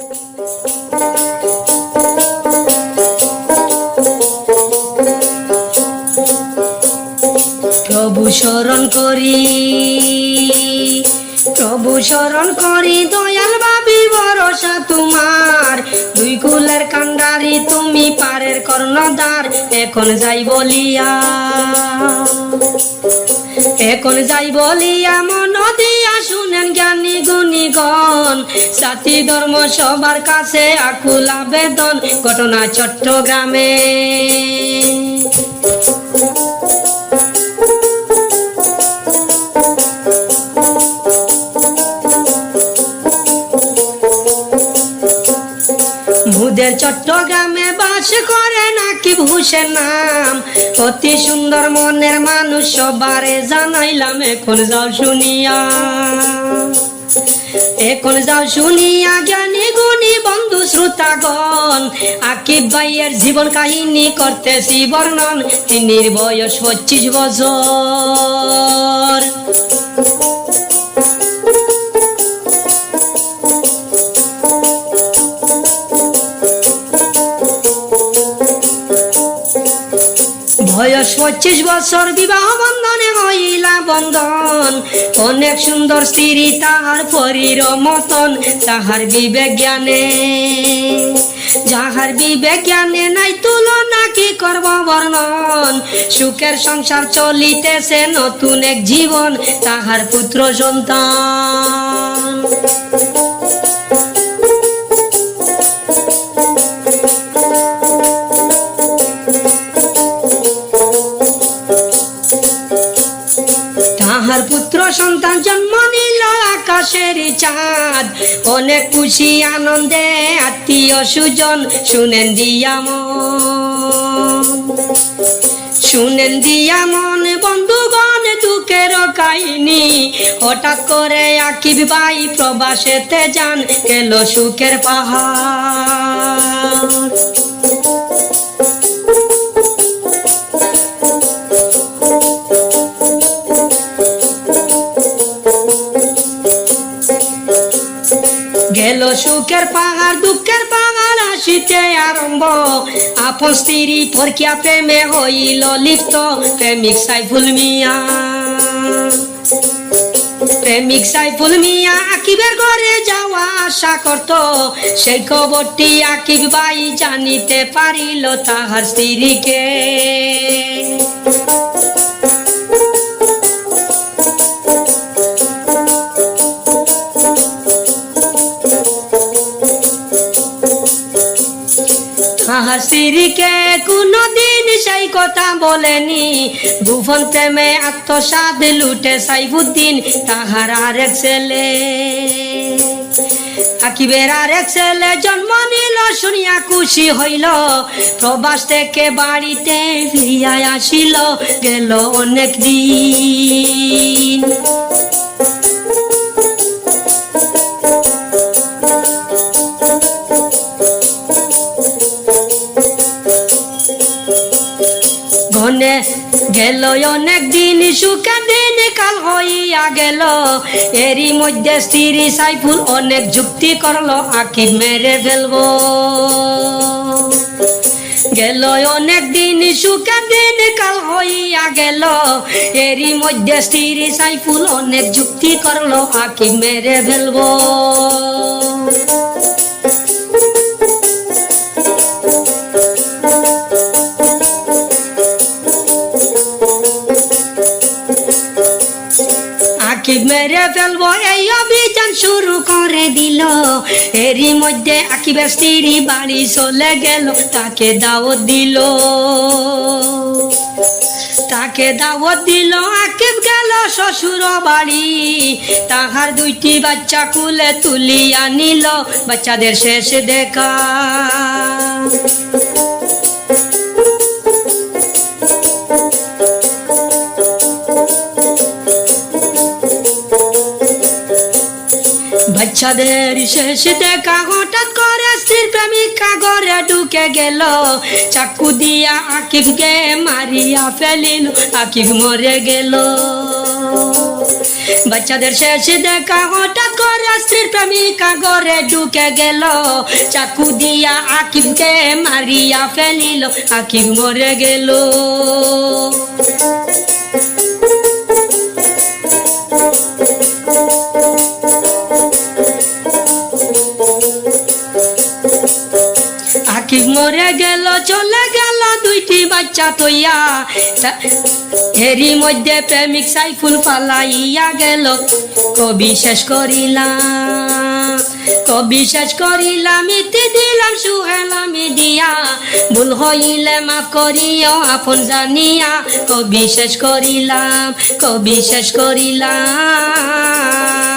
প্রভু শরণ করি, প্রভু শরণ করি, দয়াল ভাবি, ভরসা তোমার। দুই কুলের কান্ডারি তুমি পারের কর্ণধার, এখন যাই বলিয়া, এখন যাই বলিয়া মন শুনেন জ্ঞানী গুণীগণ সাথী ধর্ম সবার কাছে আকুল আবেদন ঘটনা চট্টগ্রামে। মুদের চট্টগ্রামে বাস করে নাকি ভূষের নাম? অতি সুন্দর মনের মানুষ সবারে জানাইলাম, এখন যাও শুনিয়া। এখন যাও শুনিয়া, জ্ঞানী গুণী বন্ধু শ্রোতাগণ, আকিব ভাইয়ের জীবন কাহিনী করতেছি বর্ণন। তিনির বয়স পঁচিশ বছর। পঁচিশ বছর বিবাহ বন্ধনে মহিলা বন্ধন। অনেক সুন্দর স্ত্রী তাহার পরীর মতন, তাহার বিবেক জ্ঞানে যাহার বিবেক জ্ঞানে নাই তুলনা কি করব বর্ণন? সুখের সংসার চলিতেছে নতুন এক জীবন, তাহার পুত্র সন্তান। চাঁদ। অনেক খুশি, আনন্দে আত্মীয় সুজন শুনেন দিয়া মন। শুনেন দিয়া মন, বন্ধুগণ, দুঃখের কাহিনী। হঠাৎ করে আকিব ভাই প্রবাসেতে যান, গেল সুখের পাহাড়। সুখের পাহাড়, দুঃখের পাহাড় আসিতে আরম্ভ। আপন স্ত্রী পরকিয়া প্রেমে হইল লিপ্ত। প্রেমিক সাইফুল মিয়া। প্রেমিক সাইফুল মিয়া আকিবের ঘরে যাওয়া আশা করত। সেই খবরটি আকিব ভাই জানিতে পারিল তাহার স্ত্রীকে। হাসিরিকে কোনদিন সেই কথা বলেনি। গোপন প্রেমে আত্মসাদ লুটে সাইবুদ্দিন তাহার আরেক ছেলে। আকিবের আরেক ছেলে জন্ম নিল, শুনিয়া খুশি হইল। প্রবাস থেকে বাড়িতে ফিরিয়া আসিল, গেল অনেক দিন। ঘনে গেল অনেক দিন, সুখে দিন, কাল হইয়া গেল। এরই মধ্যে স্ত্রী সাইফুল অনেক যুক্তি করল আকিব মেরে ফেলব। গেল অনেক দিন, সুখে দিন, কাল হইয়া গেল। এরই মধ্যে স্ত্রী সাইফুল অনেক যুক্তি করল আকিব মেরে ফেলব। আকিব মেরে ফেলব, এই অভিযান শুরু করে দিল। এরই মধ্যে আকিবের স্ত্রী বাড়ি চলে গেল, তাকে দাওয়াত দিল। তাকে দাওয়াত দিল, আকিব গেল শ্বশুর বাড়ি। তাহার দুইটি বাচ্চা কুলে তুলিয়া নিল, বাচ্চাদের শেষ দেখা। বাচ্চাদের শেষ দেখা হঠাৎ করে স্ত্রীর প্রেমিকা ঘরে ঢুকে গেল। চাকু দিয়া আকিবকে মারিয়া ফেলিল, আকিব মরে গেল। বাচ্চাদের শেষে দেখা হঠাৎ করে স্ত্রীর প্রেমিকা ঘরে ঢুকে গেল। চাকু দিয়া আকিবকে মারিয়া ফেলিল, আকিব মরে গেল। আকিব মরে গেল, চলে গেল দুইটি বাচ্চা তৈয়া। এরই মধ্যে প্রেমিক সাইফুল পালাইয়া গেল। কবি শেষ করিলাম, কবি শেষ করিলাম, ইতি দিলাম সুহেলামি দিয়া। ভুল হইলে মাফ করিও, আপন জানিয়া। কবি শেষ করিলাম, কবি শেষ করিলাম।